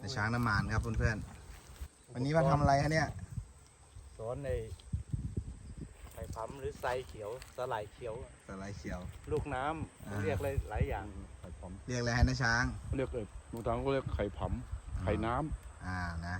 แต่ช้างน้ำมันครับเพื่อนๆวันนี้มาทำอะไรฮะเนี่ยสอนในไข่พัมหรือไซเขียวสลายเขียว สไลด์เขียว ลูกน้ำอ่าเรียกอลไยหลายอย่างไข่ผเรียกอะไรฮนะช้าง เรียกเออบางทางก็เรียกไข่ผำไข่น้ำอ่านะ